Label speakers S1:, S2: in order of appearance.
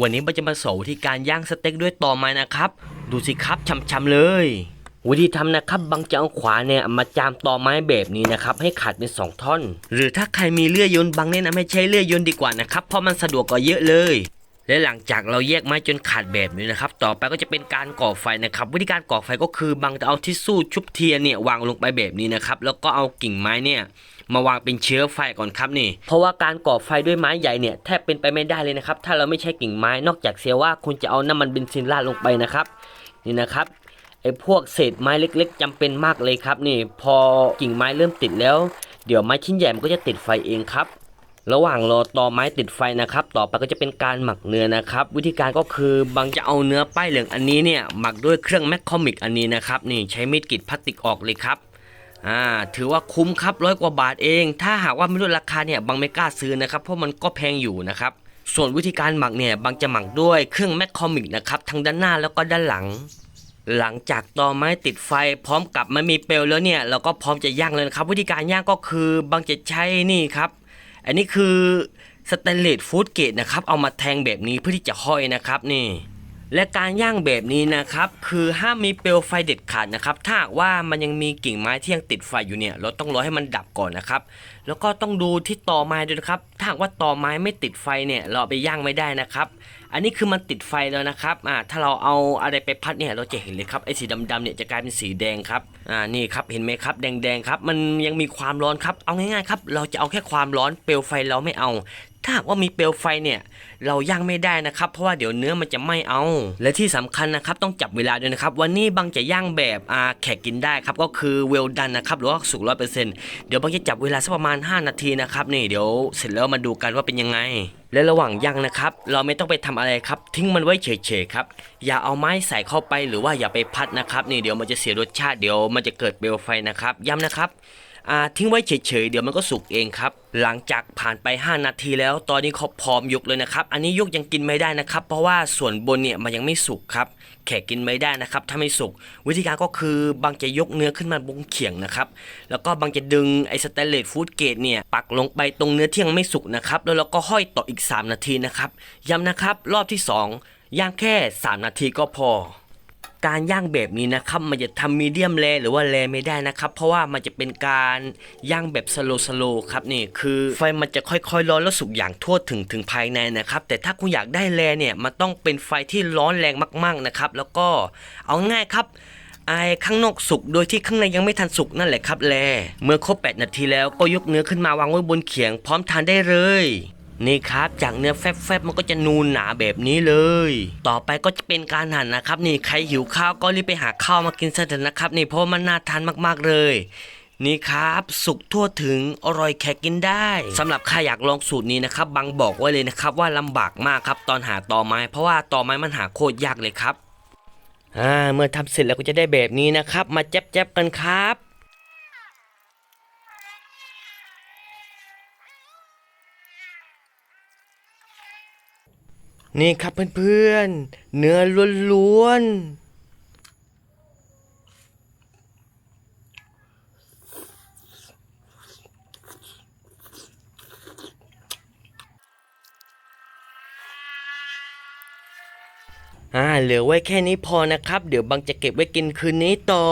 S1: วันนี้เราจะมาสอนวิธีการย่างสเต็กด้วยตอไม้นะครับ ดูสิครับช้ำๆเลย วิธีทำนะครับบังจะเอาขวานเนี่ยมาจามตอไม้แบบนี้นะครับให้ขาดเป็นสองท่อน หรือถ้าใครมีเลื่อยยนต์บังแนะนำให้ใช้เลื่อยยนต์ดีกว่านะครับเพราะมันสะดวกกว่าเยอะเลย และหลังจากเราแยกไม้จนขาดแบบนี้นะครับ ต่อไปก็จะเป็นการก่อไฟนะครับ วิธีการก่อไฟก็คือบังจะเอาทิชชู่ชุบเทียนเนี่ยวางลงไปแบบนี้นะครับแล้วก็เอากิ่งไม้เนี่ยมาวางเป็นเชื้อไฟก่อนครับนี่ เพราะว่าการก่อไฟด้วยไม้ใหญ่เนี่ยแทบเป็นไปไม่ได้เลยนะครับ ถ้าเราไม่ใช้กิ่งไม้นอกจากเสียว่าคุณจะเอาน้ำมันเบนซินราดลงไปนะครับ นี่นะครับไอ้พวกเศษไม้เล็ก ๆจำเป็นมากเลยครับนี่ พอกิ่งไม้เริ่มติดแล้ว เดี๋ยวไม้ชิ้นใหญ่มันก็จะติดไฟเองครับ ระหว่างรอตอไม้ติดไฟนะครับ ต่อไปก็จะเป็นการหมักเนื้อนะครับ วิธีการก็คือบางจะเอาเนื้อป้ายเหลืองอันนี้เนี่ยหมักด้วยเครื่องแมคคอมิกอันนี้นะครับนี่ใช้มีดกรีดพลาสติกออกเลยครับอ่าถือว่าคุ้มครับร้อยกว่าบาทเอง ถ้าหากว่าไม่รู้ราคาเนี่ยบางไม่กล้าซื้อนะครับเพราะมันก็แพงอยู่นะครับส่วนวิธีการหมักเนี่ยบางจะหมักด้วยเครื่องแมคคอมิกนะครับทั้งด้านหน้าแล้วก็ด้านหลัง หลังจากตอไม้ติดไฟ พร้อมกับมันมีเปลวแล้วเนี่ยเราก็พร้อมจะย่างเลยครับ วิธีการย่างก็คือบางจะใช้นี่ครับ อันนี้คือสเตนเลสฟูดเกตนะครับเอามาแทงแบบนี้เพื่อที่จะห้อยนะครับนี่และการย่างแบบนี้นะครับคือห้ามมีเปลวไฟเด็ดขาดนะครับถ้าว่ามันยังมีกิ่งไม้ที่ยังติดไฟอยู่เนี่ย เราต้องรอให้มันดับก่อนนะครับ แล้วก็ต้องดูที่ต่อไม้ด้วยนะครับาหากว่าตอไม้ไม่ติดไฟเนี่ยเราเอาไปย่างไม่ได้นะครับ อันนี้คือมันติดไฟแล้วนะครับอ่าถ้าเราเอาอะไรไปพัดเนี่ยเราจะเห็นเลยครับไอ้สีดำๆเนี่ยจะกลายเป็นสีแดงครับอ่านี่ครับเห็นไหมครับแดงๆครับ มันยังมีความร้อนครับเอาง่ายๆครับเราจะเอาแค่ความร้อนเปลวไฟเราไม่เอา ถ้าว่ามีเปลวไฟเนี่ย เราย่างไม่ได้นะครับ เพราะว่าเดี๋ยวเนื้อมันจะไม่เอา และที่สำคัญนะครับต้องจับเวลาด้วยนะครับ วันนี้บางจะย่างแบบอาแขกกินได้ครับก็คือเวลดันนะครับหรือว่าสุกร้อยเปอร์เซ็นต์เดี๋ยวบางจะจับเวลาสักประมาณ 5 นาทีนะครับนี่เดี๋ยวเสร็จแล้วมาดูกันว่าเป็นยังไง และระหว่างย่างนะครับ เราไม่ต้องไปทำอะไรครับ ทิ้งมันไว้เฉยๆครับอย่าเอาไม้ใส่เข้าไปหรือว่าอย่าไปพัดนะครับนี่เดี๋ยวมันจะเสียรสชาติเดี๋ยวมันจะเกิดเปลวไฟนะครับย้ำนะครับ ทิ้งไว้เฉยๆเดี๋ยวมันก็สุกเองครับ หลังจากผ่านไป 5 นาทีแล้ว ตอนนี้เขาพร้อมยกเลยนะครับ อันนี้ยกยังกินไม่ได้นะครับ เพราะว่าส่วนบนเนี่ยมันยังไม่สุกครับแขกกินไม่ได้นะครับ ถ้าไม่สุก วิธีการก็คือบางจะยกเนื้อขึ้นมาบนเขียงนะครับ แล้วก็บางจะดึงไอ้สแตนเลสฟูดเกตเนี่ยปักลงไปตรงเนื้อที่ยังไม่สุกนะครับ แล้วเราก็ห้อยต่ออีก 3 นาทีนะครับย้ำนะครับรอบที่ 2ย่างแค่ 3 นาทีก็พอ การย่างแบบนี้นะครับมันจะทำมีเดียมแรหรือว่าแรไม่ได้นะครับ เพราะว่ามันจะเป็นการย่างแบบสโลสโลครับนี่คือไฟมันจะค่อยๆร้อนแล้วสุกอย่างทั่วถึงถึงภายในนะครับ แต่ถ้าคุณอยากได้แรเนี่ยมันต้องเป็นไฟที่ร้อนแรงมากๆนะครับ แล้วก็เอาง่ายครับไอ้ข้างนอกสุกโดยที่ข้างในยังไม่ทันสุกนั่นแหละครับแลเมื่อครบ 8 นาทีแล้วก็ยกเนื้อขึ้นมาวางไว้บนเขียงพร้อมทานได้เลย นี่ครับจากเนื้อแฟบๆมันก็จะนูนหนาแบบนี้เลย ต่อไปก็จะเป็นการหั่นนะครับ นี่ใครหิวข้าวก็รีบไปหาข้าวมากินซะเถอะนะครับ นี่เพราะมันน่าทานมากๆเลยนี่ครับสุกทั่วถึงอร่อยแขกกินได้สำหรับใครอยากลองสูตรนี้นะครับบังบอกไว้เลยนะครับว่าลำบากมากครับตอนหาตอไม้ เพราะว่าตอไม้มันหาโคตรยากเลยครับอ่าเมื่อทำเสร็จแล้วก็จะได้แบบนี้นะครับ มาแจ๊บๆกันครับ นี่ครับเพื่อนๆ เนื้อล้วนๆอ่าเหลือไว้แค่นี้พอนะครับ เดี๋ยวบังจะเก็บไว้กินคืนนี้ต่อ